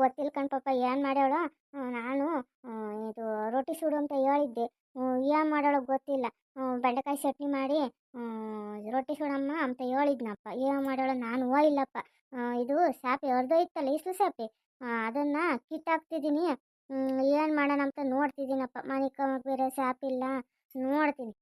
ಗೊತ್ತಿಲ್ಲ ಪಾಪ ಏನು ಮಾಡ್ಯಾಳ. ನಾನು ಇದು ರೊಟ್ಟಿ ಸುಡು ಅಂತ ಹೇಳಿದ್ದೆ. ಏನು ಮಾಡೋಳ ಗೊತ್ತಿಲ್ಲ. ಬೆಂಡೆಕಾಯಿ ಚಟ್ನಿ ಮಾಡಿ ರೊಟ್ಟಿ ಸುಡಮ್ಮ ಅಂತ ಹೇಳಿದ್ನಪ್ಪ. ಏನು ಮಾಡೋಳ ನಾನು ಓ ಇಲ್ಲಪ್ಪ ಇದು ಸಾಪಿ ಹೊರ್ದೋಯ್ತಲ್ಲ ಇತ್ತಲ್ಲ ಸಾಪೆ ಸಾಪಿ ಅದನ್ನ ಕಿತ್ತಾಕ್ತಿದ್ದೀನಿ. ಏನು ಮಾಡೋಣ ಅಂತ ನೋಡ್ತಿದ್ದೀನಪ್ಪ. ಮನೆ ಕಮಕ್ ಬೇರೆ ಸಾಪಿಲ್ಲ ನೋಡ್ತೀನಿ.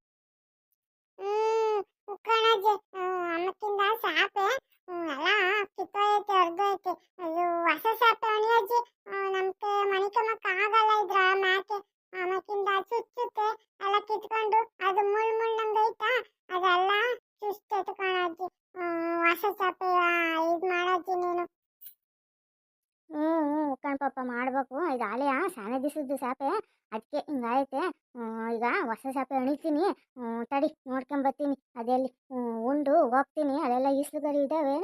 ಹ್ಮ್, ಎಲ್ಲ ಅರ್ಧ ಹೊರ್ದೋಯ್ತೆ ಅದು ಹೊಸ ಸಾಪೆ ಅಣಿಯಜ್ಜಿ ನಮ್ಗೆ ಆಗಲ್ಲ ಇದ್ರ ಮ್ಯಾಕೆ? ಆಮಕ್ಕಿಂದ ಚುಚ್ಚುತ್ತೆ. ಎಲ್ಲ ಕಿತ್ಕೊಂಡು ಅದು ಮುಳ್ ಮುಳ್ಳಂಗ್ ಐತಾ ಅದೆಲ್ಲ ಚುಚ್ಚೈತೆ ಕಣಜ್ಜಿ ಹ್ಮ್, ಹೊಸ ಸಾಪೆ ಇದು ಮಾಡಜ್ಜಿ ನೀನು ಹ್ಞೂ ಹ್ಞೂ ಮಾಡಬೇಕು. ಇದು ಆಲೆಯ ಸಾನೆ ದಿವಸದ್ದು ಸಾಪೆ ಅದಕ್ಕೆ ಹಿಂಗಾಯತೆ. ಈಗ ಹೊಸ ಸಾಪೆ ಅಣಿತೀನಿ. ತಡಿ ನೋಡ್ಕೊಂಬರ್ತೀನಿ ಅದೆಲ್ಲಿ? ಉಂಡು ಹೋಗ್ತೀನಿ. ಅಲ್ಲೆಲ್ಲ ಈಸ್ಲುಗರಿ ಇದ್ದಾವೆ.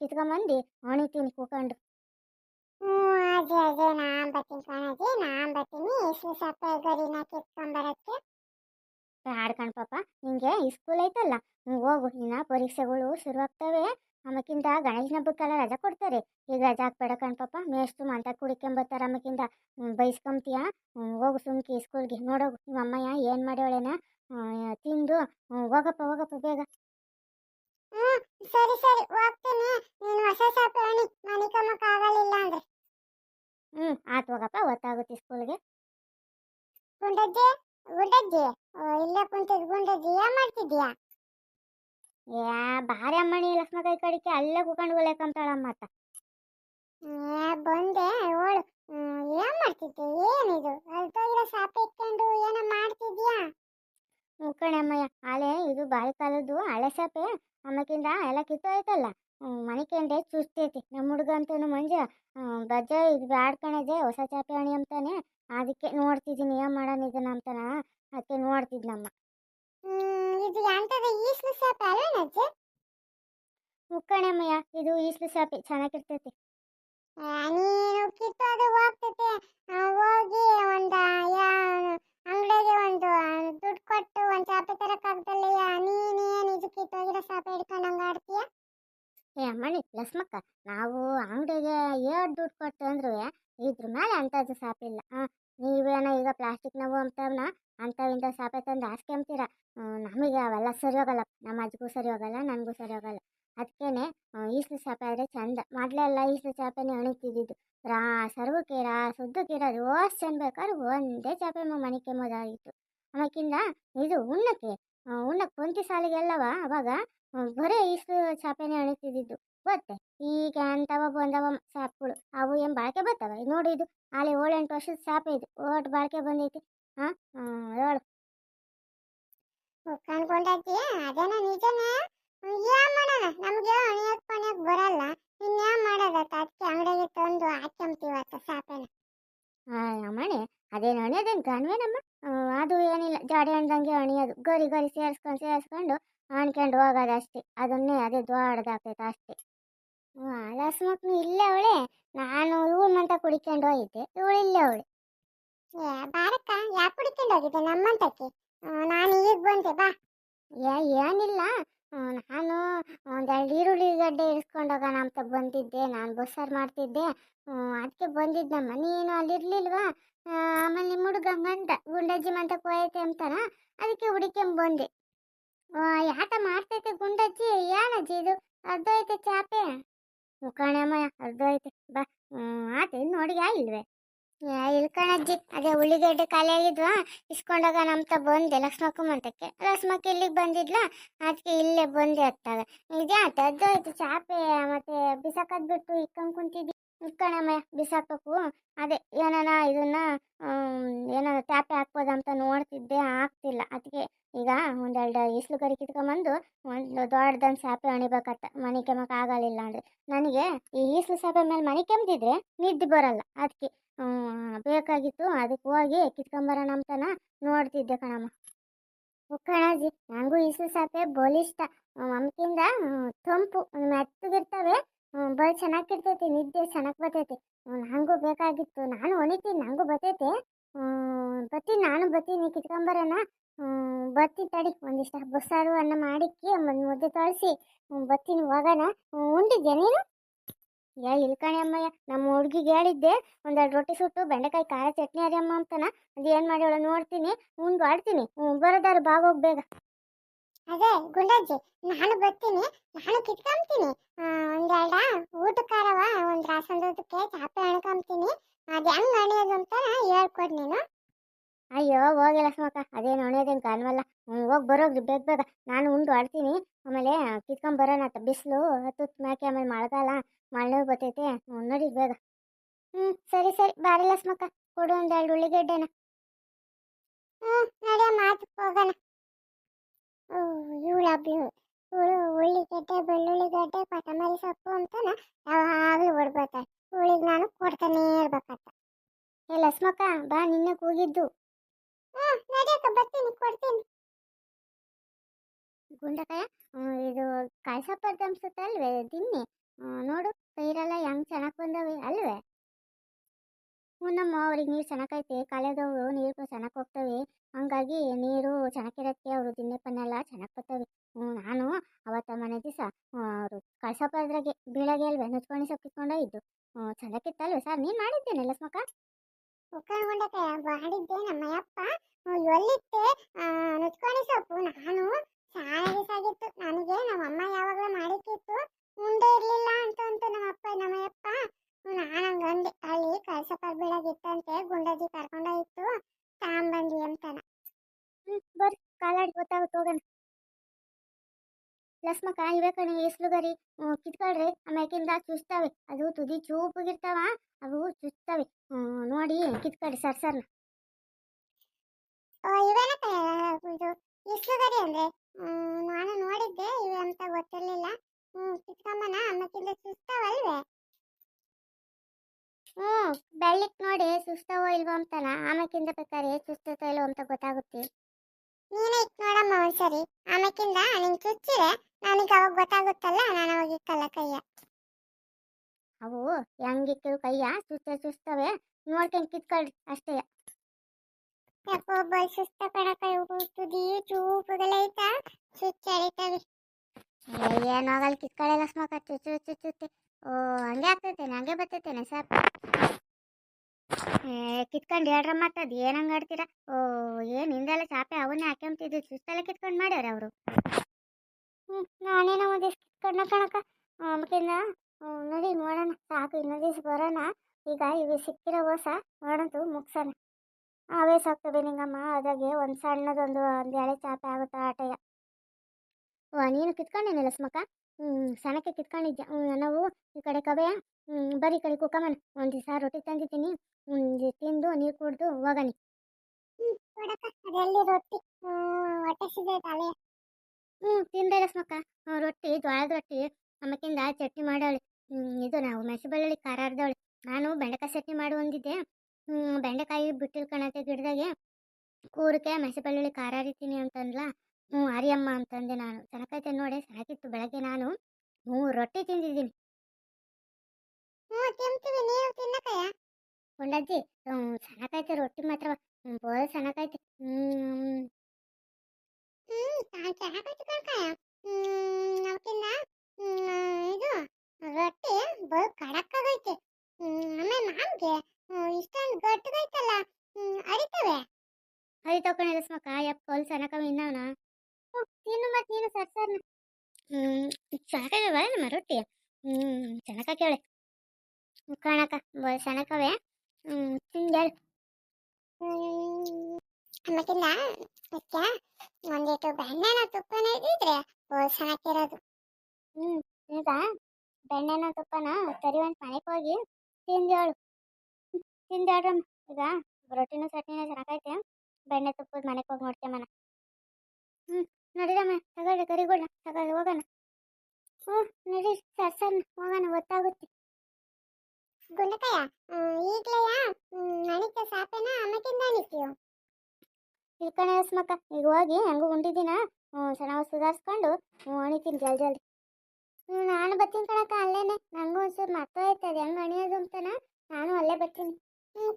ಕಿತ್ಕೊಂಬಂದು ಅಣಿತೀನಿ ಕೂಕೊಂಡು. ಹ್ಞೂ ಅದೇ ಅದೇ. ನಾ ಬರ್ತೀನಿ ನಾ ಬರ್ತೀನಿ. ಸಾಪೆ ಗರಿನ ಕಿತ್ಕೊಂಬರಕ್ಕೆ. ಬ್ಯಾಡ ಕಣ್ಪಪ್ಪ ನಿಂಗೆ ಈ ಸ್ಕೂಲ್ ಐತಲ್ಲ? ಹೋಗು. ಇನ್ನ ಪರೀಕ್ಷೆಗಳು ಶುರುವಾಗ್ತವೆ. ಆಮಕ್ಕಿಂದ ಗಣೇಶನ ಹಬ್ಬಕ್ಕೆಲ್ಲ ರಜಾ ಕೊಡ್ತಾರೆ. ಈಗ ರಜಾ ಹಾಕ್ಬೇಡ ಕಣ್ಪಪ್ಪ ಮೇಷ್ಟು ಮಾತಾಡ್ ಕುಡಿಕೊಂಬರ್ತಾರ ಆಮಕ್ಕಿಂದ ಬೈಸ್ಕೊಂತೀಯ ಹೋಗು ಸುಮ್ಕಿ ಸ್ಕೂಲ್ಗೆ ನೋಡೋಗು ನಿಮ್ಮ ಅಮ್ಮಯ್ಯ ಏನು ಮಾಡ್ಯವಳೇನ ತಿಂದು ಹೋಗಪ್ಪ ಹೋಗಪ್ಪ ಬೇಗ. ಹ್ಮ್ ಸರಿ ಸರಿ ಹೋಗ್ತೀನಿ. ನೀನು ಹೊಸ ಮನಿಕಮಕ್ ಆಗಲಿಲ್ಲ ಅಂದ್ರೆ. ಹ್ಞೂ ಆತು ಹೋಗಪ್ಪ ಗೊತ್ತಾಗುತ್ತೆ ಸ್ಕೂಲ್ಗೆ ಗುಂಡಜ್ಜಿ ಗುಂಡಜ್ಜಿ ಇಲ್ಲೇ ಕುಂತಿದ್ ಗುಂಡಜ್ಜಿ ಏನ್ ಮಾಡ್ತಿದ್ಯಾ ಯಾ ಭಾರಿ ಅಮ್ಮಣಿ ಕೈ ಕಡಿಕೆ ಅಲ್ಲೇ ಕೂಕೊಂಡು ಒಲೆಕಂತಾಳಮ್ಮ ಅತ್ತ. ಬಂದೆ ಓಳು. ಏನ್ ಮಾಡ್ತಿದ್ದೆ? ಏನಿದು? ಅಲ್ತೋಗಿರೋ ಶಾಪ ಇಟ್ಕೊಂಡು ಏನೋ ಮಾಡ್ತಿದ್ಯಾ? ಕಣೆ ಅಮ್ಮಯ್ಯ ಆಲೆ ಇದು ಬಾಯಿ ಕಾಲದ್ದು ಹಳೆ ಸಾಪೆ ಆಮೇಕಿಂದ ಎಲ್ಲ ಕಿತ್ತೋಯ್ತಲ್ಲ ಮಣಿಕೆಂಡೆ ಚುಸ್ತೈತಿ ನಮ್ಮ ಹುಡುಗ ಅಂತೂ ಮಂಜ. ಬಜ್ಜ ಇದು ಬ್ಯಾಡ್ ಹೊಸ ಚಾಪೆ ಅಣಿ ಅಂತಾನೆ. ಅದಕ್ಕೆ ನೋಡ್ತಿದ್ದೀನಿ ಏನು ಮಾಡೋಣ ಇದನ್ನ ಅಂತಾನ. ಅದಕ್ಕೆ ನೋಡ್ತಿದ್ನಮ್ಮ. ಇದು ಎಂತದ? ಈಸ್ಲು ಸಾಪೆ ಅಲ್ವೇನ ಅಜ್ಜಿ ಮುಕ್ಕಣಮ್ಮಯ್ಯ ಇದು ಈಸ್ಲು ಸಾಪೆ, ಚೆನ್ನಾಗಿರ್ತೈತಿ. ನೀನು ನೀನು ಅದು ಹೋಗ್ತೈತೆ. ಹೋಗಿ ಒಂದು ಅಂಗಡಿಗೆ ಒಂದು ದುಡ್ಡು ಕೊಟ್ಟು ಒಂದ್ ಚಾಪೆ ತರಕಾಗ್ದಲ್ಲಿ ನೀನೇನು ಇದು ಕಿತ್ತೋಗಿರೋ ಸಾಪೆ ಹಿಡ್ಕೊಂಡು ಹಂಗೆ ಆಡ್ತೀಯ? ಏ ಅಮ್ಮಣಿ ಲಕ್ಷ್ಮಕ್ಕ ನಾವು ಅಂಗಡಿಗೆ ಏಟ್ ದುಡ್ಡು ಕೊಟ್ಟು ಅಂದ್ರೂ ಇದ್ರ ಮೇಲೆ ಅಂಥದ್ದು ಸಾಪಿಲ್ಲ. ಹಾಂ ನೀವೇನೋ ಈಗ ಪ್ಲಾಸ್ಟಿಕ್ ನಾವು ಅಂತವನ್ನ ಅಂಥವಿಂದ ಸಾಪೆ ತಂದು ಹಾಸ್ಕೊಂತೀರ ನಮಗೆ ಅವೆಲ್ಲ ಸರಿ ಹೋಗಲ್ಲ. ನಮ್ಮ ಅಜ್ಜಿಗೂ ಸರಿ ಹೋಗಲ್ಲ, ನನಗೂ ಸರಿ ಹೋಗಲ್ಲ. ಅದಕ್ಕೇನೆ ಈಸ್ಲು ಸಾಪೆ ಆದರೆ ಚಂದ. ಮೊದಲೆಲ್ಲ ಈಸ್ಲು ಚಾಪೆನೇ ಅಣಿತಿದ್ದಿದ್ದು. ರಾ ಸರ್ವಕ್ಕೀರ ಸುದ್ದಕ್ಕೀರ ರೋಸ್ ಚೆಂದ ಬೇಕಾದ್ರೆ ಒಂದೇ ಚಾಪೆ ಮನೆ ಕೆಮ್ಮೋದಾಗಿತ್ತು. ಆಮೇಕಿಂದ ಇದು ಉಣ್ಣಕ್ಕೆ ಉಣ್ಣಕ್ಕೆ ಪೊಂತಿ ಸಾಲಿಗೆಲ್ಲವ ಅವಾಗ ಬರೀ ಇಷ್ಟು ಚಾಪೆನೇ ಅಣಿತಿದ್ದಿದ್ದು. ಗೊತ್ತೆ ಈಗ ಅಂತವ ಬಂದವ ಸಾಪ್ಗಳು. ಅವು ಏನು ಬಾಳಿಕೆ ಬರ್ತಾವ? ನೋಡಿ ಇದು. ಅಲ್ಲಿ ಏಳೆಂಟು ವರ್ಷದ ಸಾಪ ಇದು. ಓಟ್ ಬಾಳಿಕೆ ಬಂದೈತಿ. ಹಾ ಹೇಳು. ಕಣ್ಕೊಂಡಜ್ಜಿ ಅದೇನ ನಿಜನೇ? ಏನ್ ಮಾಡೋಣ? ನಮ್ಗೆ ಅಣಿಯಕ್ ಪಣಿಯಕ್ ಬರಲ್ಲ. ಇನ್ಯಾನ್ ಮಾಡೋದತ್ತ ಅದಕ್ಕೆ ಅಂಗಡಿಗೆ ತಂದು ಹಾಕ್ಯಂತೀವತ್ತ ಸಾಪೆನ. ಅಮ್ಮಣೆ ಅದೇನು ಅಣಿಯೋದೇನು ಗನ್ವೇನಮ್ಮ ಅದು ಏನಿಲ್ಲ. ಜಾಡಿ ಅಂದಂಗೆ ಅಣಿಯೋದು ಗರಿ ಗರಿ ಸೇರಿಸ್ಕೊಂಡು ಸೇರಿಸ್ಕೊಂಡು ಅಣ್ಕೊಂಡು ಹೋಗೋದು ಅಷ್ಟೇ ಅದನ್ನೇ ಅದೇ ದೊಡ್ಡದಾಗ್ತೈತೆ ಅಷ್ಟೇ. ಲಕ್ಷ್ಮಕ್ನು ಇಲ್ಲೇ ಅವಳೆ. ನಾನು ಇವಳು ಮಂತ ಕುಡಿಕೊಂಡು ಹೋಗಿದ್ದೆ. ಇವಳು ಇಲ್ಲೇ ಅವಳೆ. ಬಾರಕ್ಕ ಯಾಕೆ ಕುಡಿಕೊಂಡು ಹೋಗಿದ್ದೆ? ನಮ್ಮಂತಕ್ಕೆ. ನಾನು ಈಗ ಬಂದೆ ಬಾ. ಏನಿಲ್ಲ. ನಾನು ಒಂದೆರಡು ಈರುಳ್ಳಿ ಗಡ್ಡೆ ಇರಿಸ್ಕೊಂಡು ಹೋಗೋಣ ಅಂತ ಬಂದಿದ್ದೆ. ನಾನು ಬಸ್ಸಾರು ಮಾಡ್ತಿದ್ದೆ. ಅದಕ್ಕೆ ಬಂದಿದ್ದಮ್ಮ ನೀನು ಅಲ್ಲಿರ್ಲಿಲ್ವಾ? ಆಮೇಲೆ ನಿಮ್ಮ ಹುಡುಗ ಅಂತ ಗುಂಡಜ್ಜಿ ಮಂತ ಹೋಯ್ತೆ ಅಂತಾನ? ಅದಕ್ಕೆ ಹುಡುಕೊಂಡ್ ಬಂದೆ. ಆಟ ಮಾಡ್ತೈತೆ ಗುಂಡಜ್ಜಿ. ಏನಜ್ಜಿ ಇದು? ಐತೆ ಚಾಪೆ. ಮುಖಾಣಮ್ಮ ಅರ್ಧೋಯ್ತೆ ಬಾ. ಆತ, ಇನ್ನು ನೋಡಿಗೆ ಇಲ್ವೇ ಇಲ್ ಇಲ್ಲ ಕಣಜ್ಜಿ. ಅದೇ ಉಳ್ಳಿಗಡ್ಡೆ ಖಾಲಿ ಆಗಿದ್ವಾ? ಇಸ್ಕೊಂಡಾಗ ನಮ್ತ ಬಂದೆ ಲಕ್ಷ್ಮಕ್ಕಮ್ಮ ಅಂತಕ್ಕೆ ಲಕ್ಷ್ಮಕ್ಕ ಇಲ್ಲಿಗೆ ಬಂದಿದ್ಲ? ಅದಕ್ಕೆ ಇಲ್ಲೇ ಬಂದೆ ಅತ್ತಾಗ. ನಿಜ ಅದ್ದೋಯ್ತು ಚಾಪೆ, ಮತ್ತೆ ಬಿಸಾಕದ್ ಬಿಟ್ಟು ಇಟ್ಕಣಮ್ಮ ಬಿಸಾಕಬೇಕು. ಅದೇ ಏನಾನ ಇದನ್ನ ಏನಾರ ಚಾಪೆ ಹಾಕ್ಬೋದಂತ ನೋಡ್ತಿದ್ದೆ ಆಗ್ತಿಲ್ಲ ಅದಕ್ಕೆ ಈಗ ಒಂದೆರಡು ಇಸ್ಲು ಗರಿ ಕಿತ್ಕೊಂಬಂದು, ಒಂದು ದೊಡ್ಡದೊಂದು ಚಾಪೆ ಅಣಿಬೇಕತ್ತ ಮನೆ ಕೆಮ್ಮಕ್ಕೆ ಆಗಲಿಲ್ಲ ಅಂದ್ರೆ. ನನಗೆ ಈ ಈಸ್ಲು ಸಾಪೆ ಮೇಲೆ ಮನೆ ಕೆಮ್ದಿದ್ರೆ ನಿದ್ದೆ ಬರಲ್ಲ. ಅದಕ್ಕೆ ಬೇಕಾಗಿತ್ತು ಅದಕ್ಕೆ ಹೋಗಿ ಕಿತ್ಕೊಂಬರೋಣ ಅಂತನ ನೋಡ್ತಿದ್ದೆ ಕಣಮ್ಮ. ಓ ಕಣಜ್ಜಿ ನನಗೂ ಈಸು ಸಾಪೆ ಬಲಿಷ್ಟ ಮಮ್ಕಿಂದ ತಂಪು, ಮೆತ್ತಗಿರ್ತವೆ. ಬಲ್ ಚೆನ್ನಾಗಿರ್ತೈತಿ ನಿದ್ದೆ ಚೆನ್ನಾಗಿ ಬರ್ತೈತಿ. ನನಗೂ ಬೇಕಾಗಿತ್ತು, ನಾನು ಹೊಣಿತೀನಿ ನನಗೂ ಬರ್ತೈತೆ. ಬತ್ತೀನಿ ನಾನು ಬತ್ತೀನಿ ಕಿತ್ಕೊಂಬರೋಣ. ಬರ್ತೀನಿ ತಡಿ, ಒಂದಿಷ್ಟು ಬಸ್ಸಾರು ಅನ್ನ ಮಾಡಿಕ್ಕಿ ಮುದ್ದೆ ತೊಳಸಿ ಬರ್ತೀನಿ ಹೋಗೋಣ. ಉಂಡಿದ್ಯಾ ನೀನು? ಇಲ್ಲಿ ಇಲ್ಕಣಿ ಅಮ್ಮಯ್ಯ, ನಮ್ಮ ಹುಡ್ಗಿಗೆ ಹೇಳಿದ್ದೆ, ಒಂದೆರಡು ರೊಟ್ಟಿ ಸುಟ್ಟು, ಬೆಂಡೆಕಾಯಿ, ಖಾರ ಚಟ್ನಿ ಅರಿಯಮ್ಮ ಅಂತಾನ. ಅದು ಏನು ಮಾಡ್ಯಾಳ ನೋಡ್ತೀನಿ, ಉಂಡು ಆಡ್ತೀನಿ. ಬರೋದಾರು ಬಾಗೋಗ್ ಬೇಗ. ಅದೇ ಗುಂಡಜ್ಜಿ, ನಾನು ಬರ್ತೀನಿ, ನಾನು ಕಿತ್ಕೊಂತೀನಿ. ಒಂದೆರಡ ಊಟಕ್ಕಾರವ, ಒಂದು ರಾಸಂದಕ್ಕೆ ಚಾಪೆ ಅಣ್ಕೊಂತೀನಿ. ಅದು ಹೆಂಗ್ ಅಣಿಯೋದು ಅಂತ ಹೇಳ್ಕೊಡ್ ನೀನು. ಅಯ್ಯೋ, ಹೋಗಿಲ್ಲ ಸ್ಮಕ ಅದೇನು ಹೊಣೆದೇನು ಕಾಣವಲ್ಲ ಹೋಗಿ ಬರೋಗ್ರಿ ಬೇಗ ಬೇಗ ನಾನು ಉಂಡು ಆಡ್ತೀನಿ. ಆಮೇಲೆ ಕಿತ್ಕೊಂಡ್ ಬರೋಣ ಅಂತ ಬಿಸಿಲು ಹತ್ತು ಮ್ಯಾಕೆ, ಆಮೇಲೆ ಮಳೆಗಾಲ ಮಳೆ ಬರ್ತೈತೆ. ನೋಡಿ ಬೇಗ. ಹ್ಞೂ ಸರಿ ಸರಿ, ಬಾರಿಲ್ಲ ಸ್ಮಕ ಕೊಡು ಒಂದೆರಡು ಉಳ್ಳಿಗೆಡ್ಡೆನ. ಹ್ಞೂ ನಡೆಯ ಮಾತು ಹೋಗೋಣ. ಇವಳೊಬ್ಳು ಇವಳು ಉಳ್ಳಿಗಡ್ಡೆ ಬೆಳ್ಳುಳ್ಳಿಗಡ್ಡೆ ಕೊತ್ತಂಬರಿ ಸೊಪ್ಪು ಅಂತಾನ ಯಾವಾಗಲೂ ಹೊಡ್ಬೋತಾಳೆ ಇವಳಿಗೆ ನಾನು ಕೊಡ್ತಾನೇ ಇರ್ಬೇಕಂತ. ಏ ಲಸ್ಮಕ್ಕ ಬಾ ನಿನ್ನೆ ಕೂಗಿದ್ದು. ನಡಿಯಕ್ಕ ಬರ್ತೀನಿ ಕೊಡ್ತೀನಿ. ಗುಂಡಕಾಯ ಇದು ಕಾಯ್ಸಪ್ಪದ ಅನ್ಸುತ್ತೆ ಅಲ್ವೇ ತಿನ್ನಿ. ಹ್ಮ್, ನೋಡು ಪೈರೆಲ್ಲ ಹೆಂಗ್ ಚೆನ್ನಾಗಿ ಹ್ಞೂ ನಮ್ಮ ಅವ್ರಿಗೆ ನೀರು ಚೆನ್ನಾಗೈತೆ ಕಾಲೇದವರು ನೀರು ಚೆನ್ನಾಗಿ ಹೋಗ್ತವೆ. ಹಂಗಾಗಿ ನೀರು ಚೆನ್ನಾಗಿರತ್ತೆ ಅವರು ತಿನ್ನೆ ಪನ್ನೆಲ್ಲ ಚೆನ್ನಾಗಿ ಬರ್ತವೆ ನಾನು ಅವತ್ತ ಮನೆ ದಿವಸ ಅವರು ಕಳ್ಸಪ್ಪದ್ರಾಗೆ ಬೀಳಗೆ ಅಲ್ವೇ, ನುಚ್ಕೊಂಡು ಸೊಪ್ಪು ಕಿತ್ಕೊಂಡೋಗಿದ್ದು ಹ್ಞೂ ಇತ್ತಲ್ವಾ ಸರ್? ನೀನು ಮಾಡಿದ್ದೇನೆ ಲಸ್ಮಕ್ಕ ಉಕ್ಕಂಡ್ಕೊಂಡಕ್ಕೆ ಮಾಡಿದ್ದೆ ನಮ್ಮಯ್ಯಪ್ಪ. ಎಲ್ಲಿತ್ತೆ ನುಚ್ಕೊಂಡು ಸೊಪ್ಪು. ನಾನು ಚೆನ್ನಾಗಿ ಸಾಗಿತ್ತು ನನಗೆ ನಮ್ಮಮ್ಮ ಯಾವಾಗಲೂ ಮಾಡಿಕ್ಕಿತ್ತು ಮುಂದೆ ಇರ್ಲಿಲ್ಲ ಅಂತ ಅಂತು ನಮ್ಮಪ್ಪ ನಮ್ಮಯ್ಯಪ್ಪ ನಾನು ಹಂಗಂದೆ ಅಲ್ಲಿ ಕಳ್ಸಪ್ಪ ಬೀಳಾಗಿತ್ತಂತೆ ಗುಂಡಜ್ಜಿ ಕರ್ಕೊಂಡೋಗಿತ್ತು ತಗೊಂಬಂದ್ವಿ ಅಂತಾನ ಹ್ಞೂ ಬರ್ರಿ ಕಾಲಾಡಿ ಗೊತ್ತಾಗುತ್ತೆ ಹೋಗೋಣ ಲಸ್ಮಕ್ಕ ಇವೆ ಕಣಿ ಇಸ್ಲುಗರಿ. ಕಿತ್ಕೊಳ್ರಿ. ಆಮೇಕಿಂದ ಚುಚ್ತಾವೆ. ಅದು ತುದಿ ಚೂಪಗಿರ್ತಾವ ಅವು ಚುಚ್ತಾವೆ. ಹ್ಮ್, ನೋಡಿ ಕಿತ್ಕೊಳ್ರಿ ಸರ್ ಸರ್ ಇದು ಇಸ್ಲುಗರಿ ಅಂದ್ರೆ? ಹ್ಮ್, ನಾನು ನೋಡಿದ್ದೆ ಇವೆ ಅಂತ ಗೊತ್ತಿರ್ಲಿಲ್ಲ. ಹ್ಮ್ ಕಿತ್ಕೊಂಬನ ಆಮೇಕಿಂದ ಸುಸ್ತಾವಲ್ವೇ ಹ್ಞೂ ಬೆಳ್ಳಿಕ್ ನೋಡಿ ಸುಸ್ತವೋ ಇಲ್ವೋ ಅಂತಾನ? ಆಮೇಕಿಂದ ಬೇಕಾದ್ರೆ ಚುಸ್ತತೋ ಇಲ್ವೋ ಅಂತ ಗೊತ್ತಾಗುತ್ತೆ. ನೀನೇ ಇಟ್ ನೋಡಮ್ಮ ಒಂದ್ಸರಿ. ಆಮೇಕಿಂದ ನಿಂಗೆ ಚುಚ್ಚಿದೆ ನನಗೆ ಅವಾಗ ಗೊತ್ತಾಗುತ್ತಲ್ಲ ನಾನು ಅವಾಗ ಇಕ್ಕಲ್ಲ ಕೈಯ. ಅವು ಹೆಂಗಿಕ್ಕಿರು ಕೈಯ? ಸುಸ್ತ ಸುಸ್ತವೆ. ನೋಡ್ಕೊಂಡು ಕಿತ್ಕೊಳ್ರಿ ಅಷ್ಟೇ. ಯಾಕೋ ಬಲ್ ಸುಸ್ತ ಕಣಕ ಇವು ತುದಿ ಚೂಪುಗಳು ಐತಾ? ಚುಚ್ಚಳಿತವೆ ಏನು ಆಗಲ್ಲ ಕಿತ್ಕೊಳ್ಳಲ್ಲ ಸ್ಮಕ ಚುಚ್ಚು. ಚುಚ್ಚುತ್ತೆ ಓ ಹಂಗೆ ಆಗ್ತೈತೇನೆ ಹಂಗೆ ಬರ್ತೈತೇನೆ ಏ ಕಿತ್ಕೊಂಡು ಹೇಳ್ರ ಮತ್ತೆ ಅದು ಏನಂಗ ಆಡ್ತೀರಾ? ಓ ಏನು ಹಿಂದೆಲ್ಲ ಚಾಪೆ ಅವನ್ನೇ ಹಾಕೊಂತಿದ್ದು ಸುಸ್ತಲ್ಲ ಕಿತ್ಕೊಂಡು ಮಾಡ್ಯಾರ ಅವರು? ನಾನೇನೋ ಒಂದಿಷ್ಟು ಕಿತ್ಕೊಂಡ ಕಣಕ ಆಮೇಕಿಂದ ನಡಿ, ನೋಡೋಣ, ಸಾಕು, ಇನ್ನೊಂದು ದಿವ್ಸ ಬರೋಣ. ಈಗ ಇವು ಸಿಕ್ಕಿರೋ ಹೊಸ, ನೋಡಂತು ಮುಗ್ಸೋಣ. ಅವೇ ಸಾಕ್ತವೆ ನಿಂಗಮ್ಮ ಅದಾಗೆ ಒಂದು ಸಣ್ಣದೊಂದು, ಒಂದು ಎಳೆ ಚಾಪೆ ಆಗುತ್ತಾ ಆಟಯ್ಯ ಓ ನೀನು ಕಿತ್ಕೊಂಡೇನಿಲ್ಲ ಸ್ಮಕ ಹ್ಞೂ ಸಣ್ಣಕ್ಕೆ ಕಿತ್ಕೊಂಡಿದ್ದೆ ನಾವು ಈ ಕಡೆ ಕಬೆಯ ಬರೀ ಕಡೆ ಕುಕ್ಕಮ್ಮನ ಒಂದು ದಿವಸ ರೊಟ್ಟಿ ತಂದಿದ್ದೀನಿ. ತಿಂದು ನೀರು ಕುಡ್ದು ಹೋಗಣಿ. ಹ್ಞೂ ತಿನ್ಬೇಡ ಸ್ಮಕ್ಕ. ರೊಟ್ಟಿ ಜೋಳದ ರೊಟ್ಟಿ ಆಮೇಕಿಂದ ಚಟ್ನಿ ಮಾಡೋಳಿ ಇದು ನಾವು ಮೆಣಸು ಬೆಳ್ಳುಳ್ಳಿ ಖಾರ ಅರ್ದವಳೆ ನಾನು ಬೆಂಡೆಕಾಯಿ ಚಟ್ನಿ ಮಾಡು ಅಂದಿದ್ದೆ. ಬೆಂಡೆಕಾಯಿ ಬಿಟ್ಟಿಲ್ಕಣತೆ ಗಿಡದಾಗೆ ಕೂರಕ್ಕೆ ಮೆಣಸು ಬೆಳ್ಳುಳ್ಳಿ ಖಾರ ಹರಿತೀನಿ ಅಂತಂದ್ಲ. ಹ್ಞೂ ಅರಿಯಮ್ಮ ಅಂತಂದೆ ನಾನು. ಚೆನ್ನಾಗೈತೆ ನೋಡಿ ಚೆನ್ನಾಗಿತ್ತು ಬೆಳಗ್ಗೆ ನಾನು. ಹ್ಞೂ ರೊಟ್ಟಿ ತಿಂದಿದ್ದೀನಿ. ಹ್ಮ್ ತಿಂತೀವಿ ನೀವು ತಿನ್ನಕಯ್ಯ ಕೊಂಡಜ್ಜಿ ಹ್ಞೂ ಚೆನ್ನಾಗೈತೆ ರೊಟ್ಟಿ ಮಾತ್ರ. ಬೋಲ್ ಬೋಳ ಹ್ಞೂ ಹ್ಮ್. ನಾನ್ ಹ್ಮ್ ಇದು ರೊಟ್ಟಿ ಬಲ್ ಕಡಕ್ಕಾಗೈತೆ ಆಮೇಲೆ ನಮ್ಗೆ ಇಷ್ಟೊಂದು ಗಟ್ಟಿಗೈತಲ್ಲ ಹ್ಮ್ ಅರಿತವೆ? ಅರಿ ತಗೊಂಡಿಲ್ಲ ಸ್ಮಕ ಯಪ್ಪ ಕೊಲ್ ಸಣ್ಣಕವ ಇನ್ನವನ. ಹ್ಞೂ ತಿನ್ನು ಮತ್ತೆ ನೀನು ಸರ್ ಸರ್ನ. ಹ್ಞೂ ಚೆನ್ನಾಗವ ನಮ್ಮ ರೊಟ್ಟಿ. ಹ್ಞೂ ಚೆನ್ನಾಗೇಳೆ ಕಣಕ ಬೋಲ್ ಸಣ್ಣಕವೆ ಹ್ಞೂ ತಿಂದೇಳು ಹ್ಮ್ ಆಮೇಕಿಂದ ಅದಕ್ಕೆ ಒಂದಿಟ್ಟು ಬೆಣ್ಣೆನ ತುಪ್ಪನ ಇದ್ರೆ ಬೋಲ್ ಹ್ಮ್ ಈಗ ಬೆಣ್ಣೆನ ತುಪ್ಪನ ತರಿವಂತ ಮನೆಗೆ ಹೋಗಿ ತಿಂದೇಳು ತಿಂದೇಳ್ರಮ್ಮ ಈಗ ರೊಟ್ಟಿನೂ ಚಟ್ನಿನೂ ಚೆನ್ನಾಗೈತೆ ಬೆಣ್ಣೆ ತುಪ್ಪದ ಮನೆಗೆ ಹೋಗಿ ನೋಡ್ಕೊಂಬನ ಹ್ಞೂ ನಡೀರಮ್ಮ ತಗೊಳ್ಳಿ ಕರಿಗೋಳ ತಗೊಳ್ಳಿ ಹೋಗೋಣ. ಹ್ಞೂ ನಡಿ ಸರ್ ಸರ್ ಹೋಗೋಣ ಗೊತ್ತಾಗುತ್ತೆ ಗುಂಡಕಯ್ಯ ಈಗ್ಲೆಯ ನಣಿತ ಸಾಪೆನ ಆಮೇಕಿಂದ ಅಣಿತೀವಿ ಇಳ್ಕಣೆ ಹಸ್ಮಕ್ಕ ಈಗ ಹೋಗಿ ಹೆಂಗೂ ಉಂಡಿದ್ದೀನ ಹ್ಞೂ ಚೆನ್ನಾಗಿ ಸುಧಾರಿಸ್ಕೊಂಡು ಹ್ಞೂ ಅಣಿತೀನಿ ಜಲ್ ಜಲ್ದಿ. ಹ್ಞೂ ನಾನು ಬರ್ತೀನಿ ಕಣಕ್ಕ, ಅಲ್ಲೇನೆ ನನಗೂ ಒಂಚೂರು ಮರ್ತೋಯ್ತು ಅದು ಹೆಂಗೆ ಅಣಿಯೋದು ಅಂತನ? ನಾನು ಅಲ್ಲೇ ಬರ್ತೀನಿ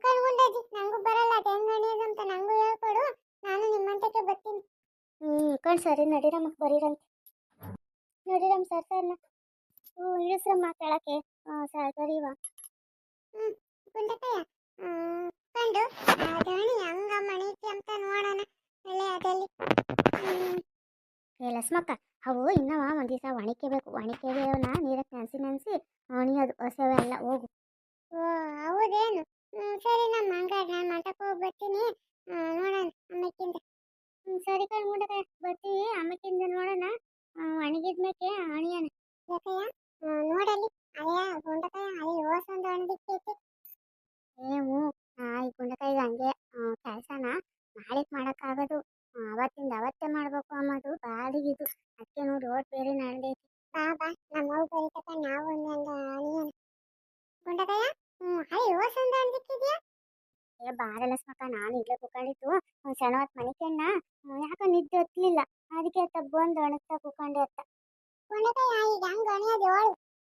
ಕಣ್ಗುಂಡಜ್ಜಿ ನಂಗೂ ಬರಲ್ಲ, ಅದು ಹೆಂಗೆ ಅಣಿಯೋದು ಅಂತ ನನಗೂ ಹೇಳ್ಕೊಡು, ನಾನು ನಿಮ್ಮಂತಕ್ಕೆ ಬರ್ತೀನಿ ಹ್ಞೂ ಕಣ್ ಸರಿ, ನಡೀರಮ್ಮ, ಬರೀರಂತ. ನಡೀರಮ್ಮ ಸರ್ ಸರ್ನ ಇಳಿಸ್ರಮ್ಮ ಸರಿ ಸರಿವಾ ಗುಂಡಕಯ್ಯ ಕಂಡು. ದಣಿ ಹಂಗ ಮಣಿತಿ ಅಂತ ನೋಡೋಣ. ಹ್ಮ್, ಏ ಲಸ್ಮಕ್ಕ ಅವು ಇನ್ನವ ಒಂದು ದಿವಸ ವಾಣಿಕೆ ಒಣಕೆಬೇವನ್ನ ನೀರಕ್ಕೆ ನೆನ್ಸಿ ನೆನ್ಸಿ ಅದು ಹೊಸವೆ ಎಲ್ಲ ಹೋಗು. ಓ ಹೌದೇನು? ಸರಿ ನಮ್ಮ ಹಂಗಾರೆ ನಾನು ಮಂಟಪಕ್ಕೆ ಹೋಗಿ ಬರ್ತೀನಿ. ನೋಡೋಣ ಅಮ್ಮಕ್ಕಿಂದ ಸರಿ ಕಣ್ ಮುಂಡಕ ಬರ್ತೀವಿ. ಅಮ್ಮಕ್ಕಿಂದ ನೋಡೋಣ. ಒಣಗಿದ್ಮೇಕೆ ಅಣಿಯೋಣ ಯಾಕಯ್ಯ ಆ, ನೋಡಲ್ಲಿ ಅಯ್ಯ ಗುಂಡಕಯ್ಯ ಅಲ್ಲಿ ಓಸೊಂದು ಒಣದಿಕ್ಕೈತಿ ಏವು ಈ ಗುಂಡಕಾಯಿಗೆ ಹಂಗೆ ಕೆಲಸನ ನಾಳೆಗೆ ಮಾಡೋಕ್ಕಾಗೋದು ಆ, ಅವತ್ತಿಂದ ಅವತ್ತೇ ಮಾಡ್ಬೇಕು ಅನ್ನೋದು ಬಾಡಿಗಿದು ಅದಕ್ಕೆ ನೋಡಿ ರೋಡ್ ಬೇರೆ ನಡೆದೈತಿ ಬಾ ಬಾ ನಮ್ಮ ಅವ್ವ ಬರೀತಕ್ಕ ನಾವು ಒಂದೊಂದು ಅಣಿಯೋಣ ಗುಂಡಕಯ್ಯ ಹ್ಮ್ ಅಲ್ಲಿ ಓಸೊಂದು ಒಣದಿಕ್ಕಿದ್ಯಾ ಏ ಬಾರಲ್ಲ ಸ್ಮಕ ನಾನು ಇಲ್ಲೇ ಕುತ್ಕೊಂಡಿದ್ದು ಒಂದು ಸಣ್ಣ ಹೊತ್ತು ಯಾಕೋ ನಿದ್ದೆ ಹತ್ತಲಿಲ್ಲ ಅದಕ್ಕೆ ಅತ್ತ ಬಂದು ಒಣಗ್ತಾ ಕೂಕೊಂಡೆ ಅತ್ತ.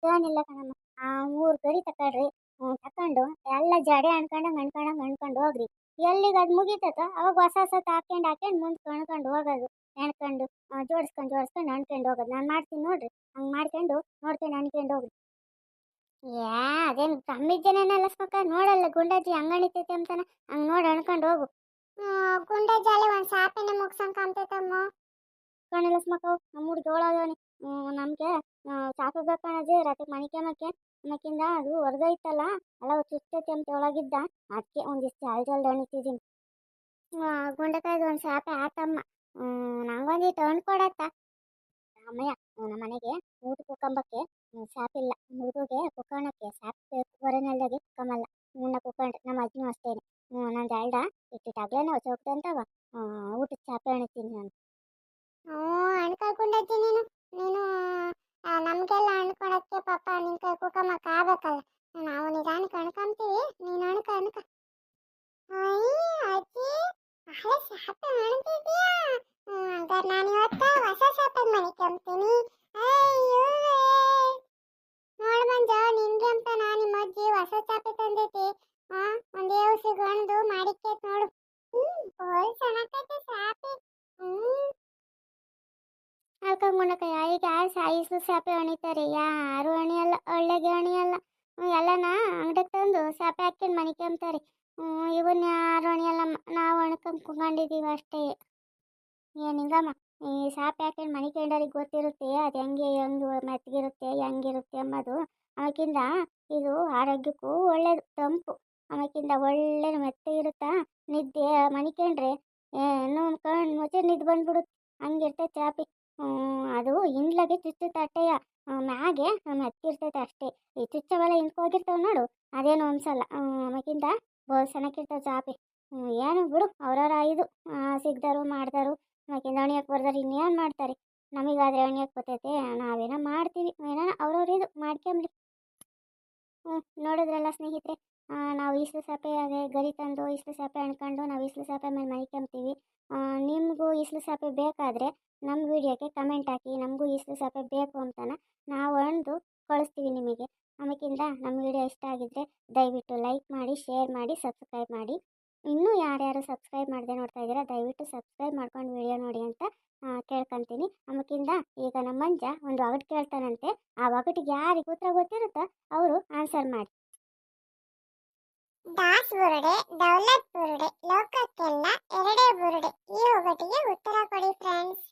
ಏನಿಲ್ಲ ಕಣಮ್ಮ. ಆ ಮೂರು ಗಡಿ ತಕೊಳ್ರಿ ತಕೊಂಡು ಎಲ್ಲ ಜಡೆ ಅಣ್ಕೊಂಡಂಗೆ ಅಣ್ಕೊಂಡಂಗೆ ಅಣ್ಕೊಂಡು ಹೋಗ್ರಿ. ಎಲ್ಲಿಗೆ ಅದ್ ಮುಗೀತದ ಅವಾಗ ಹೊಸ ಹೊಸ ಹಾಕೊಂಡ್ ಹಾಕ್ಯಂಡು ಮುಂದ್ ಕಣ್ಕೊಂಡು ಹೋಗೋದು. ಎಣ್ಕೊಂಡು ಜೋಡಿಸ್ಕೊಂಡು ಜೋಡಿಸ್ಕೊಂಡು ಅಣ್ಕೊಂಡು ಹೋಗೋದು. ನಾನು ಮಾಡ್ತೀನಿ ನೋಡ್ರಿ. ಹಂಗ್ ಮಾಡ್ಕೊಂಡು ನೋಡ್ಕೊಂಡು ಅಣ್ಕೊಂಡು ಹೋಗ್ರಿ. ಯಾ ಅದೇನು ಕಮ್ಮಿದ್ದೇನೇನಲ್ಲ ಸ್ಮಕ ನೋಡಲ್ಲ ಗುಂಡಾಜಿ ಹಂಗಣಿತೈತೆ ಅಂತಾನ ಅಂತಾನೆ. ಹಂಗೆ ನೋಡಿ ಅಣ್ಕೊಂಡು ಹೋಗು. ಗುಂಡೆ ಜಾಲೆ ಒಂದ್ ಸಾಪಿನ ಮುಗ್ಸಂಗ್ ಕಾಣ್ತೈತಮ್ಮ. ಕಣಿಲ್ಲ ಸ್ಮಕ ನಮ್ಮ ಹುಡುಗಿ ಹೋಳೋದವನಿ ನಮಗೆ ಚಾಪೆ ಬೇಕಣಜಿ ರಾತ್ರಿ ಮಣಿಕೆಮಕ್ಕೆ ಆಮೇಕಿಂದ ಅದು ಹೊರಗೈತಲ್ಲ ಅಲ್ಲ ಚುಚ್ಚೈತಿ ಅಂತ ಒಳಗಿದ್ದ ಅದಕ್ಕೆ ಒಂದಿಷ್ಟು ಜಾಲ್ ಜಾಲ್ ಅಣಿತಿದ್ದೀನಿ ಗುಂಡಕಾಯ್ದು ಒಂದು ಸಾಪೆ ಆತಮ್ಮ. ನಂಗೊಂದು ಹಣ್ಣು ಕೊಡತ್ತ. ಅಮ್ಮಯ್ಯ ನಮ್ಮ ಮನೆಗೆ ಊಟ ಕುಕ್ಕಂಬಕ್ಕೆ ಸಾಪಿಲ್ಲ. ಹುಡುಗಿಗೆ ಕುಕ್ಕಣಕ್ಕೆ ಇಟ್ಟಿಟ್ಟಾಗ್ಲೇನೋ ಚೌಕಿ ಅಂತವ ಸಾಪೆ ಅಣಿತಾರೆ. ಯಾರು ಅಣಿಯಲ್ಲ ಒಳ್ಳೆಗೆ ಹ್ಮ್, ಎಲ್ಲನ ಅಂಗಡಿಗೆ ತಂದು ಸಾಪೆ ಹಾಕ್ಕೊಂಡು ಹ್ಞೂ ಇವನ್ನ ಯಾರು ಅಣಿಯಲ್ಲ ನಾವು ಅಣ್ಕೊಂಡ್ ಕುಂಕೊಂಡಿದ್ದೀವಿ ಅಷ್ಟೇ. ಏನಿಂಗಮ್ಮ ಈ ಸಾಪೆ ಹಾಕೊಂಡು ಮನಿಕೊಂಡವ್ರಿಗೆ ಗೊತ್ತಿರುತ್ತೆ ಅದು ಹೆಂಗೆ ಹೆಂಗೆ ಮೆತ್ತಗಿರುತ್ತೆ ಹೆಂಗಿರುತ್ತೆ ಅಮ್ಮದು ಆಮೇಕಿಂದ ಇದು ಆರೋಗ್ಯಕ್ಕೂ ಒಳ್ಳೇದು ತಂಪು. ಆಮೇಕಿಂದ ಒಳ್ಳೆ ಮೆತ್ತಗಿರುತ್ತಾ ನಿದ್ದೆ ಮನಿಕೊಂಡ್ರೆ ಏನು ಕಣ್ಣು ಮುಚ್ಚಿ ನಿದ್ದೆ ಬಂದ್ಬಿಡುತ್ತೆ. ಹಂಗಿರ್ತೈತೆ ಚಾಪಿ ಅದು ಹಿಂಡ್ಲಾಗೆ ಚುಚ್ಚುತ್ತೆ ಅಟ್ಟೆಯ ಮ್ಯಾಗೆ ಹತ್ತಿರ್ತೈತೆ ಅಷ್ಟೇ. ಈ ಚುಚ್ಚವೆಲ್ಲ ಹಿಂದ್ಕೋಗಿರ್ತಾವೆ ನೋಡು, ಅದೇನು ಅನ್ಸಲ್ಲ ಆಮೇಕಿಂತ ಬಹು ಚೆನ್ನಾಗಿರ್ತಾವೆ ಜಾಪಿ ಏನು ಬಿಡು, ಅವ್ರವ್ರ ಇದು. ಸಿಗ್ದರು, ಮಾಡ್ದಾರು. ಆಮೇಕಿಂದ ಅಣಿಯಕ್ಕೆ ಬರ್ದಾರು ಇನ್ನೇನು ಮಾಡ್ತಾರೆ? ನಮಗಾದ್ರೆ ಅಣಿಯಕ್ಕೆ ಬರ್ತೈತೆ ನಾವೇನೋ ಮಾಡ್ತೀವಿ. ಏನೋ ಅವ್ರವ್ರ ಇದು, ಮಾಡ್ಕೊಂಬ್ಲಿ. ಹ್ಞೂ ನೋಡಿದ್ರಲ್ಲ ಸ್ನೇಹಿತರೆ. ನಾವು ಇಸ್ಲು ಸಾಪೆಯಾಗೆ ಗರಿ ತಂದು ಇಸ್ಲು ಸಪೆ ಅಣ್ಕೊಂಡು ನಾವು ಇಸ್ಲು ಸಾಪೆ ಮೇಲೆ ಮೈಕೊಂತೀವಿ ನಿಮಗೂ ಇಸ್ಲು ಸಾಪೆ ಬೇಕಾದರೆ ನಮ್ಮ ವಿಡಿಯೋಕ್ಕೆ ಕಮೆಂಟ್ ಹಾಕಿ, ನಮಗೂ ಇಸ್ಲು ಸಾಪೆ ಬೇಕು ಅಂತಾನೆ ನಾವು ಅಣ್ದು ಕಳಿಸ್ತೀವಿ ನಿಮಗೆ. ಆಮೇಕಿಂದ ನಮ್ಮ ವಿಡಿಯೋ ಇಷ್ಟ ಆಗಿದ್ದರೆ ದಯವಿಟ್ಟು ಲೈಕ್ ಮಾಡಿ ಶೇರ್ ಮಾಡಿ ಸಬ್ಸ್ಕ್ರೈಬ್ ಮಾಡಿ. ಇನ್ನೂ ಯಾರ್ಯಾರು ಸಬ್ಸ್ಕ್ರೈಬ್ ಮಾಡದೆ ನೋಡ್ತಾ ಇದ್ದೀರಾ, ದಯವಿಟ್ಟು ಸಬ್ಸ್ಕ್ರೈಬ್ ಮಾಡ್ಕೊಂಡು ವಿಡಿಯೋ ನೋಡಿ ಅಂತ ಕೇಳ್ಕೊತೀನಿ ಕೇಳ್ಕೊಂತೀನಿ. ಆಮೇಕಿಂದ ಈಗ ನಮ್ಮ ಮಂಜ ಒಂದು ಒಗಟು ಕೇಳ್ತಾನಂತೆ. ಆ ಒಗಟಿಗೆ ಯಾರಿಗೆ ಉತ್ತರ ಗೊತ್ತಿರುತ್ತೋ ಅವರು ಆನ್ಸರ್ ಮಾಡಿ. ದಾಸ್ ಬುರುಡೆ ದೌಲತ್ ಬುರುಡೆ ಲೋಕಕ್ಕೆಲ್ಲ ಎರಡೇ ಬುರುಡೆ ಈ ಒಗಟಿಗೆ ಉತ್ತರ ಕೊಡಿ ಫ್ರೆಂಡ್ಸ್